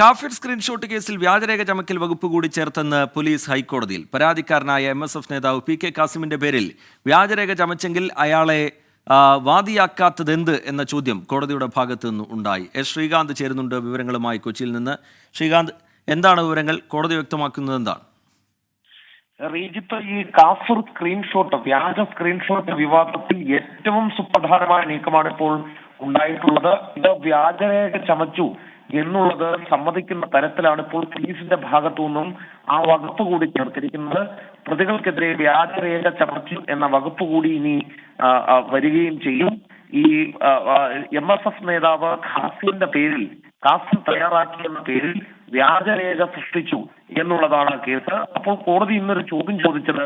കാഫിർ സ്ക്രീൻഷോട്ട് കേസിൽ വ്യാജരേഖ ചമക്കൽ വകുപ്പ് കൂടി ചേർത്തെന്ന് പോലീസ് ഹൈക്കോടതിയിൽ. പരാതിക്കാരനായ എം എസ് എഫ് നേതാവ് പി കെ കാസിമിന്റെ പേരിൽ വ്യാജരേഖ ചമച്ചെങ്കിൽ അയാളെ വാദിയാക്കാത്തതെന്ത് എന്ന ചോദ്യം കോടതിയുടെ ഭാഗത്തു നിന്ന് ഉണ്ടായി. എസ് ശ്രീകാന്ത് ചേരുന്നുണ്ട് വിവരങ്ങളുമായി കൊച്ചിയിൽ നിന്ന്. ശ്രീകാന്ത് എന്താണ് വിവരങ്ങൾ? കോടതി വ്യക്തമാക്കുന്നത് എന്താണ്? റീജിത്ത് ഈ കാഫൂർ സ്ക്രീൻഷോട്ട് വ്യാജ സ്ക്രീൻഷോട്ട് വിവാദത്തിൽ ഏറ്റവും സുപ്രധാനമായ നീക്കമാണ് ഇപ്പോൾ ഉണ്ടായിട്ടുള്ളത്. ഇത് വ്യാജരേഖ ചമച്ചു. എന്നുള്ളത് സമ്മതിക്കുന്ന തരത്തിലാണ് ഇപ്പോൾ പോലീസിന്റെ ഭാഗത്തു നിന്നും ആ വകുപ്പ് കൂടി ചേർത്തിരിക്കുന്നത്. പ്രതികൾക്കെതിരെ വ്യാജരേഖ ചമച്ചു എന്ന വകുപ്പ് കൂടി ഇനി വരികയും ചെയ്യും. ഈ എം എസ് എഫ് നേതാവ് ഖാസിന്റെ പേരിൽ ഖാസിം തയ്യാറാക്കിയെന്ന പേരിൽ വ്യാജരേഖ സൃഷ്ടിച്ചു എന്നുള്ളതാണ് കേസ്. അപ്പോൾ കോടതി ഇന്നൊരു ചോദ്യം ചോദിച്ചത്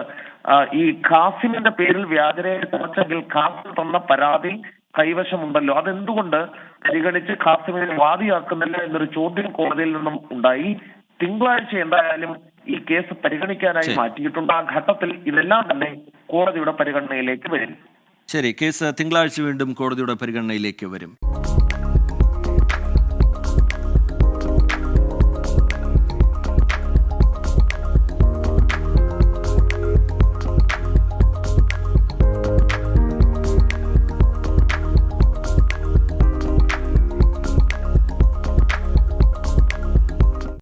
ഈ ഖാസിമിന്റെ പേരിൽ വ്യാജരേഖ ചമച്ചെങ്കിൽ ഖാസിം തന്ന പരാതി കൈവശമുണ്ടല്ലോ. അതെന്തുകൊണ്ട് പരിഗണിച്ച് ഖാസിമിനെ വാദിയാക്കുന്നില്ല എന്നൊരു ചോദ്യം കോടതിയിൽ നിന്നും ഉണ്ടായി. തിങ്കളാഴ്ച എന്തായാലും ഈ കേസ് പരിഗണിക്കാനായി. മാറ്റിയിട്ടുണ്ട്. ആ ഘട്ടത്തിൽ ഇതെല്ലാം തന്നെ കോടതിയുടെ പരിഗണനയിലേക്ക് വരും. ശരി കേസ് തിങ്കളാഴ്ച വീണ്ടും കോടതിയുടെ പരിഗണനയിലേക്ക് വരും.